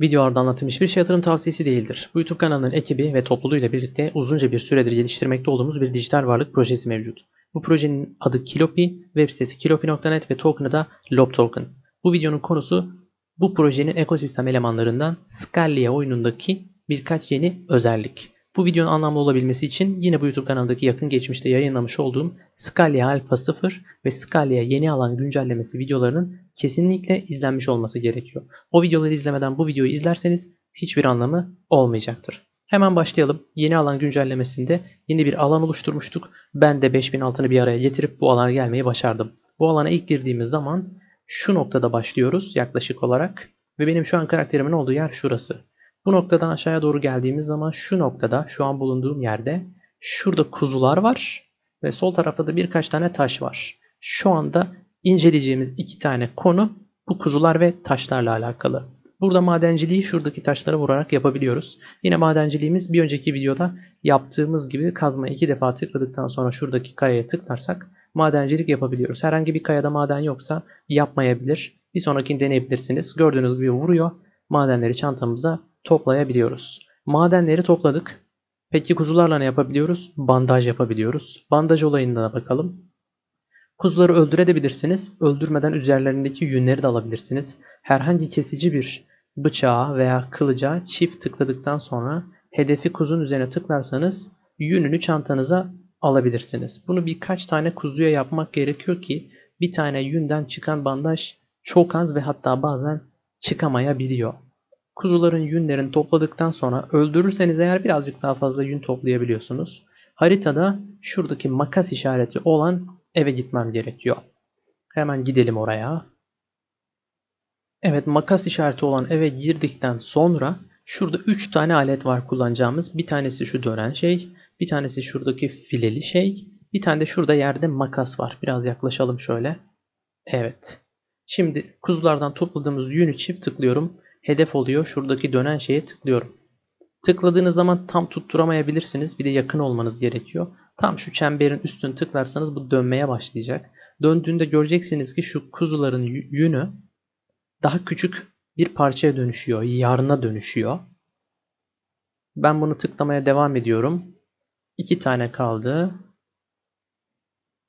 Videolarda anlattığım hiçbir şey yatırım tavsiyesi değildir. Bu YouTube kanalının ekibi ve topluluğuyla birlikte uzunca bir süredir geliştirmekte olduğumuz bir dijital varlık projesi mevcut. Bu projenin adı Kilopi, web sitesi kilopi.net ve token'ı da Lob Token. Bu videonun konusu bu projenin ekosistem elemanlarından Scallia oyunundaki birkaç yeni özellik. Bu videonun anlamlı olabilmesi için yine bu YouTube kanalındaki yakın geçmişte yayınlamış olduğum Scallia Alpha 0 ve Scallia yeni alan güncellemesi videolarının kesinlikle izlenmiş olması gerekiyor. O videoları izlemeden bu videoyu izlerseniz hiçbir anlamı olmayacaktır. Hemen başlayalım. Yeni alan güncellemesinde yeni bir alan oluşturmuştuk. Ben de 5000 altını bir araya getirip bu alana gelmeyi başardım. Bu alana ilk girdiğimiz zaman şu noktada başlıyoruz yaklaşık olarak. Ve benim şu an karakterimin olduğu yer şurası. Bu noktadan aşağıya doğru geldiğimiz zaman şu noktada şu an bulunduğum yerde şurada kuzular var ve sol tarafta da birkaç tane taş var. Şu anda inceleyeceğimiz iki tane konu bu kuzular ve taşlarla alakalı. Burada madenciliği şuradaki taşlara vurarak yapabiliyoruz. Yine madenciliğimiz bir önceki videoda yaptığımız gibi kazma iki defa tıkladıktan sonra şuradaki kayaya tıklarsak madencilik yapabiliyoruz. Herhangi bir kayada maden yoksa yapmayabilir. Bir sonrakini deneyebilirsiniz. Gördüğünüz gibi vuruyor. Madenleri çantamıza toplayabiliyoruz. Madenleri topladık. Peki kuzularla ne yapabiliyoruz? Bandaj yapabiliyoruz. Bandaj olayına da bakalım. Kuzuları öldürebilirsiniz. Öldürmeden üzerlerindeki yünleri de alabilirsiniz. Herhangi kesici bir bıçağa veya kılıca çift tıkladıktan sonra hedefi kuzun üzerine tıklarsanız yününü çantanıza alabilirsiniz. Bunu birkaç tane kuzuya yapmak gerekiyor ki bir tane yünden çıkan bandaj çok az ve hatta bazen çıkamayabiliyor. Kuzuların yünlerini topladıktan sonra öldürürseniz eğer birazcık daha fazla yün toplayabiliyorsunuz. Haritada şuradaki makas işareti olan eve gitmem gerekiyor. Hemen gidelim oraya. Evet makas işareti olan eve girdikten sonra şurada 3 tane alet var kullanacağımız. Bir tanesi şu dönen şey, bir tanesi şuradaki fileli şey, bir tane de şurada yerde makas var. Biraz yaklaşalım şöyle. Evet. Şimdi kuzulardan topladığımız yünü çift tıklıyorum. Hedef oluyor. Şuradaki dönen şeye tıklıyorum. Tıkladığınız zaman tam tutturamayabilirsiniz. Bir de yakın olmanız gerekiyor. Tam şu çemberin üstünü tıklarsanız bu dönmeye başlayacak. Döndüğünde göreceksiniz ki şu kuzuların yünü daha küçük bir parçaya dönüşüyor. Yarına dönüşüyor. Ben bunu tıklamaya devam ediyorum. İki tane kaldı.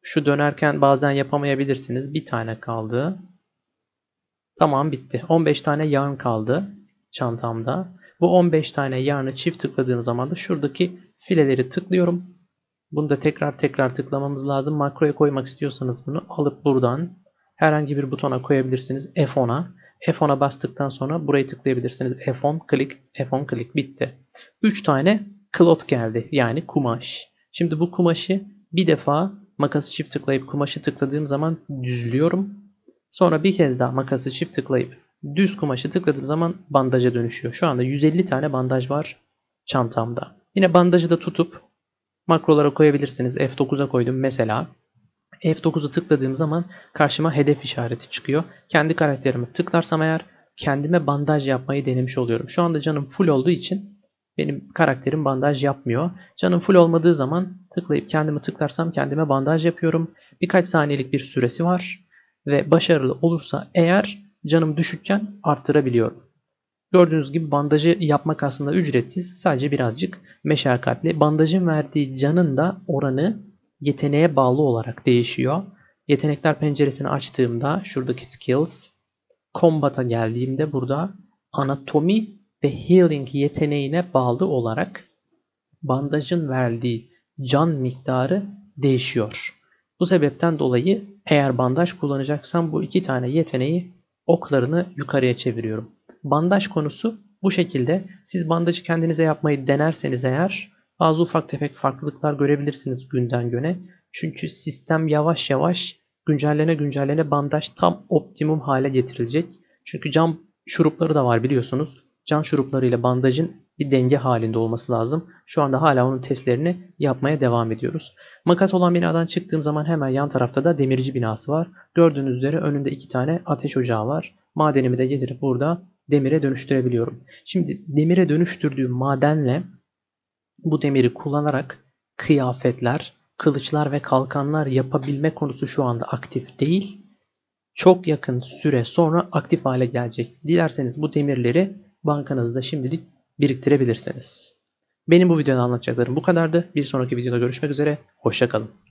Şu dönerken bazen yapamayabilirsiniz. Bir tane kaldı. Tamam bitti. 15 tane yarn kaldı çantamda. Bu 15 tane yarnı çift tıkladığım zaman da şuradaki fileleri tıklıyorum. Bunu da tekrar tekrar tıklamamız lazım. Makroya koymak istiyorsanız bunu alıp buradan herhangi bir butona koyabilirsiniz. F10'a. F10'a bastıktan sonra burayı tıklayabilirsiniz. F10 klik, F10 klik bitti. 3 tane cloth geldi. Yani kumaş. Şimdi bu kumaşı bir defa makası çift tıklayıp kumaşı tıkladığım zaman düzlüyorum. Sonra bir kez daha makası çift tıklayıp düz kumaşı tıkladığım zaman bandaja dönüşüyor. Şu anda 150 tane bandaj var çantamda. Yine bandajı da tutup makrolara koyabilirsiniz. F9'a koydum mesela. F9'u tıkladığım zaman karşıma hedef işareti çıkıyor. Kendi karakterimi tıklarsam eğer kendime bandaj yapmayı denemiş oluyorum. Şu anda canım full olduğu için benim karakterim bandaj yapmıyor. Canım full olmadığı zaman tıklayıp kendimi tıklarsam kendime bandaj yapıyorum. Birkaç saniyelik bir süresi var ve başarılı olursa eğer canım düşükken arttırabiliyorum. Gördüğünüz gibi bandajı yapmak aslında ücretsiz. Sadece birazcık meşakkatli. Bandajın verdiği canın da oranı yeteneğe bağlı olarak değişiyor. Yetenekler penceresini açtığımda şuradaki skills, combat'a geldiğimde burada anatomi ve healing yeteneğine bağlı olarak bandajın verdiği can miktarı değişiyor. Bu sebepten dolayı eğer bandaj kullanacaksam bu iki tane yeteneği oklarını yukarıya çeviriyorum. Bandaj konusu bu şekilde. Siz bandajı kendinize yapmayı denerseniz eğer bazı ufak tefek farklılıklar görebilirsiniz günden güne. Çünkü sistem yavaş yavaş güncellene güncellene bandaj tam optimum hale getirilecek. Çünkü cam şurupları da var biliyorsunuz. Can şurupları ile bandajın bir denge halinde olması lazım. Şu anda hala onun testlerini yapmaya devam ediyoruz. Makas olan binadan çıktığım zaman hemen yan tarafta da demirci binası var. Gördüğünüz üzere önünde iki tane ateş ocağı var. Madenimi de getirip burada demire dönüştürebiliyorum. Şimdi demire dönüştürdüğüm madenle bu demiri kullanarak kıyafetler, kılıçlar ve kalkanlar yapabilme konusu şu anda aktif değil. Çok yakın süre sonra aktif hale gelecek. Dilerseniz bu demirleri bankanızda şimdilik biriktirebilirsiniz. Benim bu videoda anlatacaklarım bu kadardı. Bir sonraki videoda görüşmek üzere. Hoşçakalın.